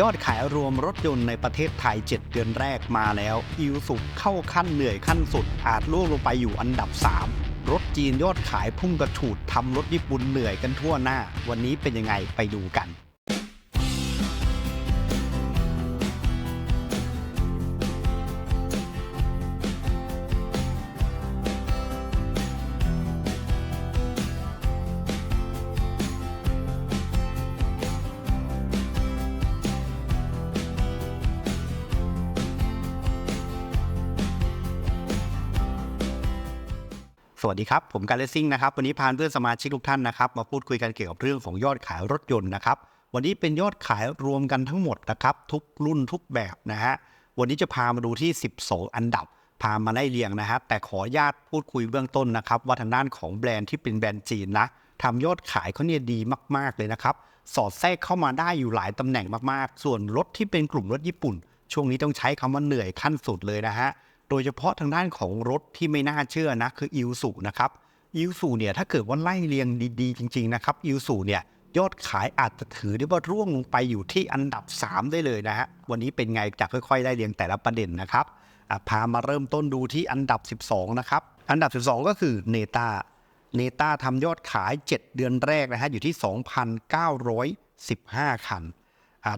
ยอดขายรวมรถยนต์ในประเทศไทย 7 เดือนแรกมาแล้วอิวสุเข้าขั้นเหนื่อยขั้นสุด อาจล่วงลงไปอยู่อันดับ 3 รถจีนยอดขายพุ่งกระฉูดทำรถญี่ปุ่นเหนื่อยกันทั่วหน้า วันนี้เป็นยังไงไปดูกัน วัสดีครับ ผมการเลสซิ่งนะครับ วันนี้พาเพื่อนสมาชิกทุกท่านนะครับ มาพูดคุยกันเกี่ยวกับเรื่องของยอดขายรถยนต์นะครับ วันนี้เป็นยอดขายรวมกันทั้งหมดนะครับ ทุกรุ่นทุกแบบนะฮะ วันนี้จะพามาดูที่ 12 อันดับ พามาไล่เรียงนะฮะ แต่ขอญาตพูดคุยเบื้องต้นนะครับ ว่าทางด้านของแบรนด์ที่เป็นแบรนด์จีนนะทำยอดขายเขาเนี่ยดีมาก ๆ เลยนะครับ สอดแทรกเข้ามาได้อยู่หลายตำแหน่งมาก ๆ ส่วนรถที่เป็นกลุ่มรถญี่ปุ่น ช่วงนี้ต้องใช้คำว่าเหนื่อยขั้นสุดเลยนะฮะ โดยเฉพาะทางด้านของรถที่ไม่น่าเชื่อนะคืออิวสุนะครับอิวสุเนี่ยถ้าเกิดว่าไล่เรียงดีๆ จริง ๆ นะครับอิวสุเนี่ยยอดขายอาจจะถือได้ว่าร่วงลงไปอยู่ที่อันดับ 3 ได้เลยนะฮะวันนี้เป็นไงจะค่อยๆไล่เรียงแต่ละประเด็นนะครับพามาเริ่มต้นดูที่อันดับ 12 นะครับ อันดับ 12 ก็คือเนต้าเนต้าทำยอดขาย 7 เดือนแรกนะฮะอยู่ที่ 2,915 คันอ่า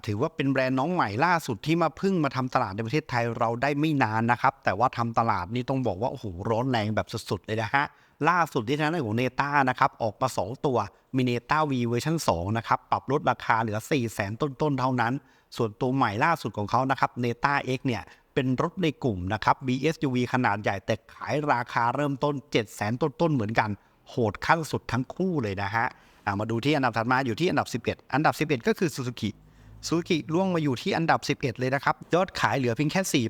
ถือว่าเป็นแบรนด์น้องใหม่ล่าสุดที่มาพึ่งมาทำตลาดในประเทศไทยเราได้ไม่นานนะครับ แต่ว่าทำตลาดนี่ต้องบอกว่าโอ้โหร้อนแรงแบบสุดๆเลยนะฮะล่าสุดที่ทางด้านของเนต้านะครับออกมา 2 ตัวมีเนต้าวีเวอร์ชัน2นะครับปรับลดราคาเหลือ 4 0 0 0 0 0 ต้นๆ เท่านั้น ส่วนตัวใหม่ล่าสุดของเขานะครับเนต้า X เนี่ยเป็นรถในกลุ่มนะครับ BSUV ขนาดใหญ่แต่ขายราคาเริ่มต้น 7 0 0 0 0 0 ต้นๆ เหมือนกัน โหดขั้นสุดทั้งคู่เลยนะฮะมาดูที่อันดับถัดมาอยู่ที่อันดับ 11 อันดับ 11 ก็คือซู ซูซูกิล่วงมาอยู่ที่อันดับ 11 เลยนะครับ ยอดขายเหลือเพียงแค่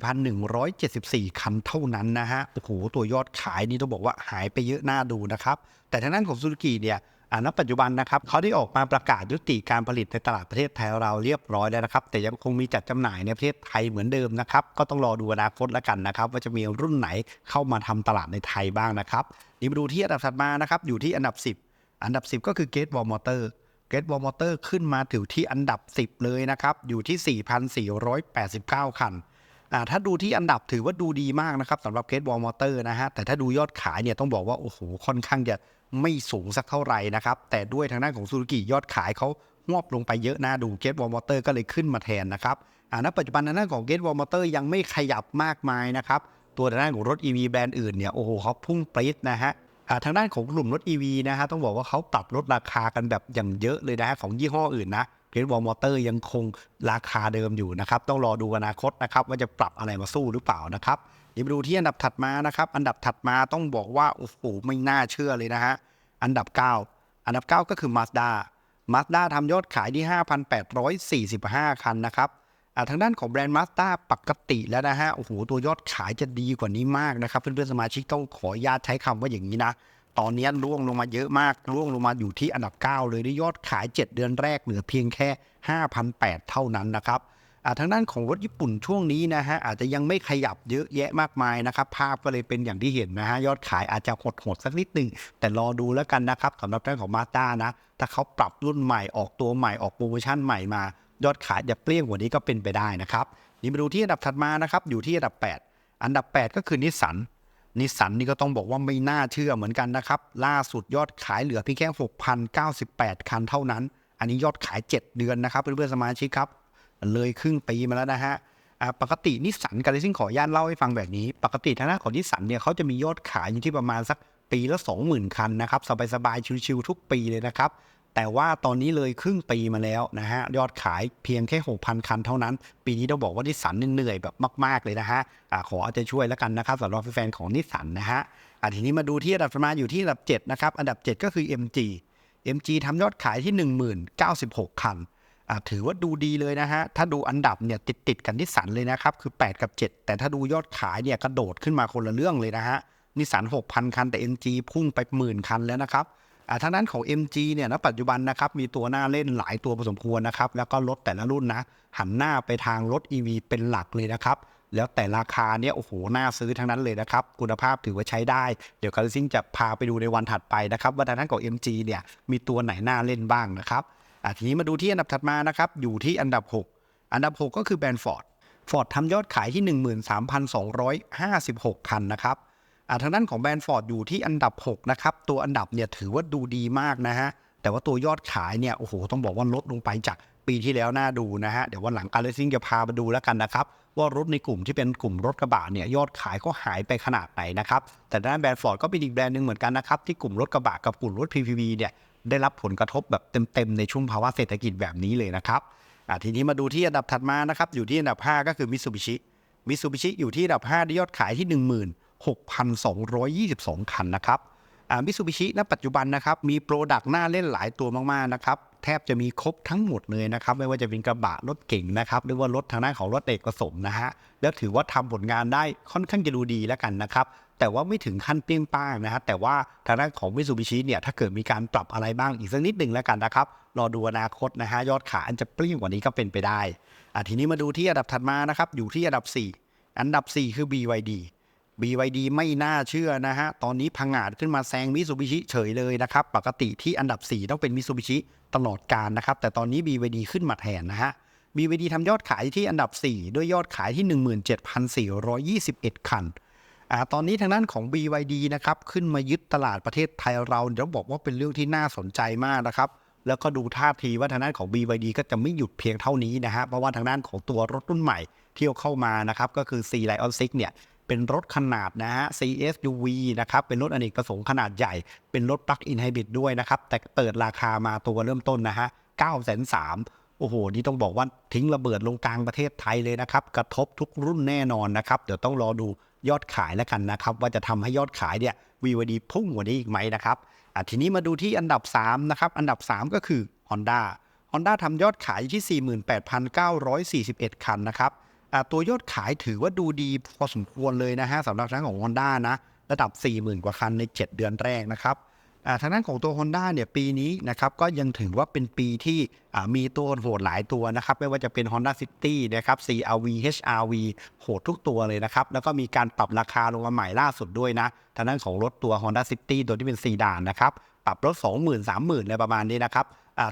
4,174 คันเท่านั้นนะฮะ โอ้โห ตัวยอดขายนี่ต้องบอกว่าหายไปเยอะน่าดูนะครับ แต่ทางด้านของซูซูกิเนี่ยอ่าณปัจจุบันนะครับเขาได้ออกมาประกาศยุติการผลิตในตลาดประเทศไทยเราเรียบร้อยแล้วนะครับ แต่ยังคงมีจัดจำหน่ายในประเทศไทยเหมือนเดิมนะครับ ก็ต้องรอดูอนาคตแล้วกันนะครับ ว่าจะมีรุ่นไหนเข้ามาทำตลาดในไทยบ้างนะครับนี่มาดูที่อันดับถัดมานะครับอยู่ที่อันดับ 10 อันดับ 10 ก็คือ Gate Wall Motor เกตวอลมอเตอร์ขึ้นมาถึงที่อันดับ 10 เลยนะครับ อยู่ที่ 4,489 คันอ่าถ้าดูที่อันดับถือว่าดูดีมากนะครับสำหรับเกตวอลมอเตอร์นะฮะแต่ถ้าดูยอดขายเนี่ยต้องบอกว่า โอ้โห ค่อนข้างจะไม่สูงสักเท่าไหร่นะครับ แต่ด้วยทางด้านของซูซูกิยอดขายเขางอบลงไปเยอะนะดูเกตวอลมอเตอร์ก็เลยขึ้นมาแทนนะครับอ่าณปัจจุบันทางด้านของเกตวอลมอเตอร์ยังไม่ขยับมากมายนะครับตัวทางด้านของรถ EV แบรนด์อื่นเนี่ยโอ้โหเขาพุ่งปรี๊ดนะฮะ ทางด้านของกลุ่มรถ EV นะฮะต้องบอกว่าเขาปรับลดราคากันแบบอย่างเยอะเลยนะฮะของยี่ห้ออื่นนะเกรดวอลมอเตอร์ยังคงราคาเดิมอยู่นะครับ ต้องรอดูอนาคตนะครับ ว่าจะปรับอะไรมาสู้หรือเปล่านะครับนี่มาดูที่อันดับถัดมานะครับ อันดับถัดมาต้องบอกว่า โอ้โห ไม่น่าเชื่อเลยนะฮะ อันดับ 9 อันดับ 9 ก็คือ Mazda Mazda ทำยอดขายที่ 5,845 คันนะครับ ทางด้านของแบรนด์ Mazda ปกติแล้วนะฮะโอ้โหตัวยอดขายจะดีกว่านี้มากนะครับ เพื่อนๆสมาชิกต้องขออนุญาตใช้คำว่าอย่างนี้นะตอนนี้ร่วงลงมาเยอะมากร่วงลงมาอยู่ที่อันดับ 9 เลยด้วยยอดขาย 7 เดือนแรกเหลือเพียงแค่ 5,800 เท่านั้นนะครับทางด้านของรถญี่ปุ่นช่วงนี้นะฮะอาจจะยังไม่ขยับเยอะแยะมากมายนะครับ ภาพก็เลยเป็นอย่างที่เห็นนะฮะยอดขายอาจจะหดๆสักนิดหนึ่งแต่รอดูแล้วกันนะครับสำหรับเรื่องของมาด้านะ ถ้าเขาปรับรุ่นใหม่ออกตัวใหม่ออกโปรโมชั่นใหม่มา ยอดขายจะเปรี้ยงกว่านี้ก็เป็นไปได้นะครับนี่มาดูที่อันดับถัดมานะครับอยู่ที่อันดับ 8 อันดับ 8 ก็คือนิสสันนิสสันนี่ก็ต้องบอกว่าไม่น่าเชื่อเหมือนกันนะครับ ล่าสุดยอดขายเหลือเพียงแค่6,098 คันเท่านั้น อันนี้ยอดขาย 7 เดือนนะครับเพื่อนๆสมาชิกครับ เลยครึ่งปีมาแล้วนะฮะปกตินิสสันการเลซิ่งขออนุญาตเล่าให้ฟังแบบนี้ ปกติทางด้านของนิสสันเนี่ยเขาจะมียอดขายอยู่ที่ประมาณสักปีละ 20,000 คันนะครับสบายๆชิวๆทุกปีเลยนะครับ แต่ว่าตอนนี้เลยครึ่งปีมาแล้วนะฮะ ยอดขายเพียงแค่ 6,000 คันเท่านั้น ปีนี้ต้องบอกว่านิสสันเหนื่อยแบบมาก ๆ เลยนะฮะอะขอเอาใจช่วยแล้วกันนะครับสำหรับแฟนของนิสสันนะฮะอะทีนี้มาดูที่อันดับมาอยู่ที่อันดับ 7 นะครับ อันดับ 7 ก็คือ MG MG ทำยอดขายที่ 10,096 คันอะถือว่าดูดีเลยนะฮะ ถ้าดูอันดับเนี่ยติดติดกันนิสสันเลยนะครับ คือ 8 กับ 7 แต่ถ้าดูยอดขายเนี่ยกระโดดขึ้นมาคนละเรื่องเลยนะฮะนิสสัน6,000 คันแต่ MG พุ่งไปหมื่นคันแล้วนะครับ ทางด้านของ MG เนี่ยณปัจจุบันนะครับมีตัวหน้าเล่นหลายตัวพอสมควรนะครับแล้วก็รถแต่ละรุ่นนะหันหน้าไปทางรถ EV เป็นหลักเลยนะครับแล้วแต่ราคาเนี่ยโอ้โหน่าซื้อทั้งนั้นเลยนะครับ คุณภาพถือว่าใช้ได้ เดี๋ยวการซิ่งจะพาไปดูในวันถัดไปนะครับ ว่าทางด้านของ MG เนี่ยมีตัวไหนน่าเล่นบ้างนะครับทีนี้มาดูที่อันดับถัดมานะครับอยู่ที่อันดับ 6 อันดับ 6 ก็คือแบรนด์ฟอร์ดฟอร์ดทำยอดขายที่ 13,256 คันนะครับ ทางด้านของแบรนด์ฟอร์ดอยู่ที่อันดับ 6 นะครับ ตัวอันดับเนี่ยถือว่าดูดีมากนะฮะ แต่ว่าตัวยอดขายเนี่ย โอ้โห ต้องบอกว่าลดลงไปจากปีที่แล้วน่าดูนะฮะ เดี๋ยววันหลังการเลสซิ่งจะพามาดูแล้วกันนะครับ ว่ารถในกลุ่มที่เป็นกลุ่มรถกระบะเนี่ยยอดขายก็หายไปขนาดไหนนะครับ แต่ด้านแบรนด์ฟอร์ดก็เป็นอีกแบรนด์หนึ่งเหมือนกันนะครับที่กลุ่มรถกระบะกับกลุ่มรถ PPV เนี่ยได้รับผลกระทบแบบเต็มๆในช่วงภาวะเศรษฐกิจแบบนี้เลยนะครับทีนี้มาดูที่อันดับถัดมานะครับอยู่ที่อันดับ 5 ก็คือมิ t ซูบิชิมิ t ซูบิชิอยู่ที่อันดับ5ได้ยอดขายที่ 6,222 คันนะครับมิ t ซูบิชิณปัจจุบันนะครับมีโปรดักต์หน่าเล่นหลายตัวมากๆนะครับแทบจะมีครบทั้งหมดเลยนะครับไม่ว่าจะเป็นกระบะรถเก่งนะครับหรือว่ารถทางด้านของรถเอกผสมนะฮะแล้วถือว่าทำผลงานได้ค่อนข้างจะดูดีแล้วกันนะครับแต่ว่าไม่ถึงขั้นเปี้ยงป้างนะฮะแต่ว่าทางด้านของมิ t ซูบิชิเนี่ยถ้าเกิดมีการปรับอะไรบ้างอีกสักนิดหนึ่งแล้วกันนะครับรอดูอนาคตนะฮะยอดขายอันจะเปรี้ยงกว่านี้ก็เป็นไปได้อะทีนี้มาดูที่อันดับถัดมานะครับอยู่ที่อันดับ 4 อันดับ 4 คือ BYD BYD ไม่น่าเชื่อนะฮะ ตอนนี้พังงาดขึ้นมาแซงมิซูบิชิเฉยเลยนะครับ ปกติที่อันดับ 4 ต้องเป็นมิซูบิชิตลอดการนะครับ แต่ตอนนี้ BYD ขึ้นมาแทนนะฮะ BYD ทำยอดขายที่อันดับ 4 ด้วยยอดขายที่ 17,421 คันอ่าตอนนี้ทางด้านของ BYD นะครับ ขึ้นมายึดตลาดประเทศไทยเราเดี๋ยวบอกว่าเป็นเรื่องที่น่าสนใจมากนะครับแล้วก็ดูท่าทีว่าทางด้านของ BYD ก็จะไม่หยุดเพียงเท่านี้นะฮะ เพราะว่าทางด้านของตัวรถรุ่นใหม่ที่เข้ามานะครับ ก็คือ C Lion 6เนี่ย เป็นรถขนาดนะฮะ CSUV นะครับ เป็นรถอเนกประสงค์ขนาดใหญ่ เป็นรถ Plug-in Hybrid ด้วยนะครับ แต่เปิดราคามาตัวเริ่มต้นนะฮะ9 3 0 0 0โอ้โห นี่ต้องบอกว่าทิ้งระเบิดลงกลางประเทศไทยเลยนะครับ กระทบทุกรุ่นแน่นอนนะครับ เดี๋ยวต้องรอดูยอดขายแล้วกันนะครับ ว่าจะทำให้ยอดขายเนี่ย VYD พุ่งกว่านี้อีกไหมนะครับทีนี้มาดูที่อันดับ 3 นะครับ อันดับ 3 ก็คือ Honda Honda ทำยอดขายที่ 48,941 คันนะครับ ตัวยอดขายถือว่าดูดีพอสมควรเลยนะฮะสำหรับทางของ Honda นะระดับ 40,000 กว่าคันใน 7 เดือนแรกนะครับทางด้านของตัว Honda เนี่ยปีนี้นะครับก็ยังถือว่าเป็นปีที่มีตัวโหดหลายตัวนะครับไม่ว่าจะเป็น Honda City นะครับ CRV HRV โหดทุกตัวเลยนะครับ แล้วก็มีการปรับราคาลงมาใหม่ล่าสุดด้วยนะ ทางด้านของรถตัว Honda City ตัวที่เป็นซีดานนะครับ ปรับรถ 20,000 30,000อะไรประมาณนี้นะครับ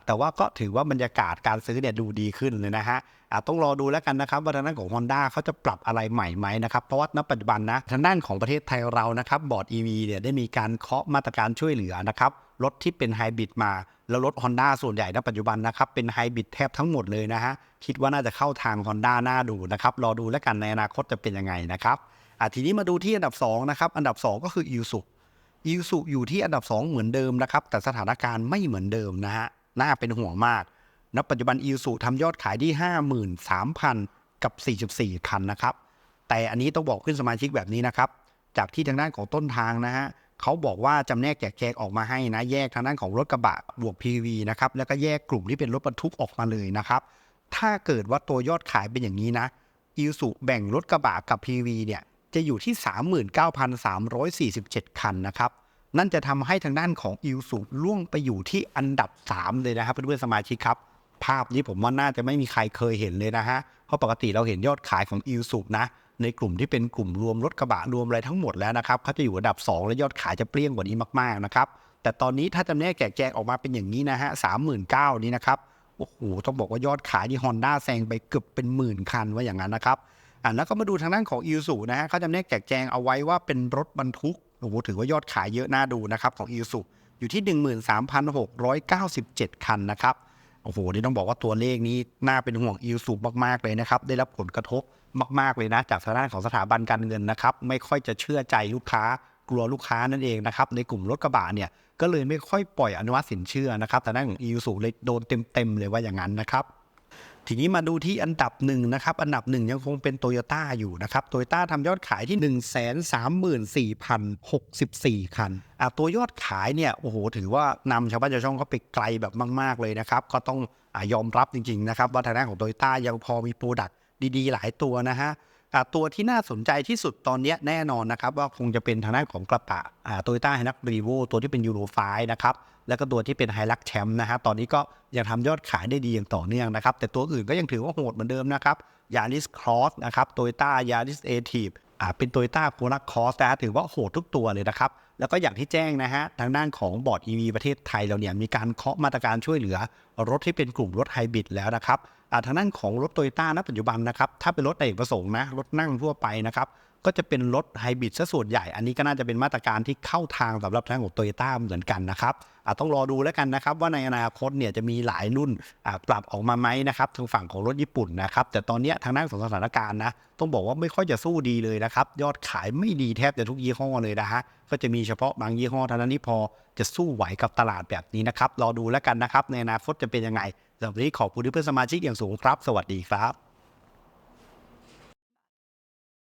แต่ว่าก็ถือว่าบรรยากาศการซื้อเนี่ยดูดีขึ้นเลยนะฮะต้องรอดูแล้วกันนะครับว่าทางด้านของ Honda เขาจะปรับอะไรใหม่ไหมนะครับ เพราะว่าณปัจจุบันนะทางด้านของประเทศไทยเรานะครับบอร์ด EV เนี่ยได้มีการเคาะมาตรการช่วยเหลือนะครับรถที่เป็นไฮบริดมา แล้วรถ Honda ส่วนใหญ่ณปัจจุบันนะครับเป็นไฮบริดแทบทั้งหมดเลยนะฮะคิดว่าน่าจะเข้าทาง Honda น่าดูนะครับรอดูแล้วกันในอนาคตจะเป็นยังไงนะครับอะทีนี้มาดูที่อันดับ2นะครับอันดับ 2 ก็คือ i s u อิ s u อยู่ที่อันดับ 2 เหมือนเดิมนะครับแต่สถานการณ์ไม่เหมือนเดิมนะฮะ น่าเป็นห่วงมากณปัจจุบัน i s u ทำยอดขายที่ 53,000 กับ 44 คันนะครับ แต่อันนี้ต้องบอกขึ้นสมาชิกแบบนี้นะครับ จากที่ทางด้านของต้นทางนะฮะเขาบอกว่าจำแนกแจกแจงออกมาให้นะ แยกทางด้านของรถกระบะบวก PV นะครับ แล้วก็แยกกลุ่มที่เป็นรถบรรทุกออกมาเลยนะครับ ถ้าเกิดว่าตัวยอดขายเป็นอย่างนี้นะอิสุแบ่งรถกระบะกับ PV เนี่ยจะอยู่ที่ 39,347 คันนะครับ นั่นจะทำให้ทางด้านของอิสุล่วงไปอยู่ที่อันดับ 3 เลยนะครับเพื่อนๆสมาชิกครับ ภาพนี้ผมว่าน่าจะไม่มีใครเคยเห็นเลยนะฮะ เพราะปกติเราเห็นยอดขายของอิสุนะ ในกลุ่มที่เป็นกลุ่มรวมรถกระบะรวมอะไรทั้งหมดแล้วนะครับเขาจะอยู่อันดับ 2 และยอดขายจะเปรี้ยงกว่านี้มากๆนะครับแต่ตอนนี้ถ้าจำแนกแจกแจงออกมาเป็นอย่างนี้นะฮะสามหมื่นเก้านี้นะครับโอ้โหต้องบอกว่ายอดขายที่ Honda แซงไปเกือบเป็นหมื่นคันว่าอย่างนั้นนะครับอะแล้วก็มาดูทางด้านของ i s u นะฮะเขาจำแนกแจกแจงเอาไว้ว่าเป็นรถบรรทุก โอ้โหถือว่ายอดขายเยอะน่าดูนะครับของ i s u อยู่ที่ 13,697 คันนะครับโอ้โหนี่ต้องบอกว่าตัวเลขนี้น่าเป็นห่วง i s u มากๆเลยนะครับ ได้รับผลกระทบมากๆเลยนะ จากทางด้านของสถาบันการเงินนะครับ ไม่ค่อยจะเชื่อใจลูกค้ากลัวลูกค้านั่นเองนะครับ ในกลุ่มรถกระบะเนี่ย ก็เลยไม่ค่อยปล่อยอนุมัติสินเชื่อนะครับแต่ด้านของ i s u เลยโดนเต็มๆเลยว่าอย่างนั้นนะครับ ทีนี้มาดูที่อันดับหนึ่งนะครับ อันดับหนึ่งยังคงเป็นโตโยต้าอยู่นะครับโตโยต้าทำยอดขายที่ 1 3 4 0 64 คันอะตัวยอดขายเนี่ยโอ้โหถือว่านำชาวบ้านชาวช่องเขาไปไกลแบบมาก ๆ เลยนะครับ ก็ต้องอยอมรับจริง ๆ นะครับว่าทางด้านของโตโยต้ายังพอมีโปรดักต์ดีๆ หลายตัวนะฮะตัวที่น่าสนใจที่สุดตอนนี้แน่นอนนะครับ ว่าคงจะเป็นทางด้านของกระบะโตโยต้าไฮนักรีโวตัวที่เป็นยูโรไฟนะครับ แล้วก็ตัวที่เป็นไฮลักแชมป์นะฮะตอนนี้ก็ยังทำยอดขายได้ดีอย่างต่อเนื่องนะครับ แต่ตัวอื่นก็ยังถือว่าโหดเหมือนเดิมนะครับยาริสครอสนะครับโตโยต้ายาริสเอทีฟอ่าเป็นโตโยต้าโคนักคอสนะฮะถือว่าโหดทุกตัวเลยนะครับ แล้วก็อย่างที่แจ้งนะฮะ ทางด้านของบอร์ด EV ประเทศไทยเราเนี่ยมีการเคาะมาตรการช่วยเหลือ รถที่เป็นกลุ่มรถไฮบริดแล้วนะครับอ่าทางด้านของรถโตโยต้าณปัจจุบันนะครับ ถ้าเป็นรถเอกประสงค์นะรถนั่งทั่วไปนะครับก็จะเป็นรถไฮบริดซะส่วนใหญ่ อันนี้ก็น่าจะเป็นมาตรการที่เข้าทางสำหรับทางของโตโยต้าเหมือนกันนะครับ ต้องรอดูแล้วกันนะครับ ว่าในอนาคตเนี่ยจะมีหลายรุ่นปรับออกมาไหมนะครับทางฝั่งของรถญี่ปุ่นนะครับแต่ตอนนี้ทางด้านของสถานการณ์นะต้องบอกว่าไม่ค่อยจะสู้ดีเลยนะครับยอดขายไม่ดีแทบจะทุกยี่ห้อเลยนะฮะก็จะมีเฉพาะบางยี่ห้อเท่านั้นที่พอจะสู้ไหวกับตลาดแบบนี้นะครับรอดูแล้วกันนะครับในอนาคตจะเป็นยังไงสำหรับนี้ขอบคุณที่เพื่อนสมาชิกอย่างสูงครับ สวัสดีครับ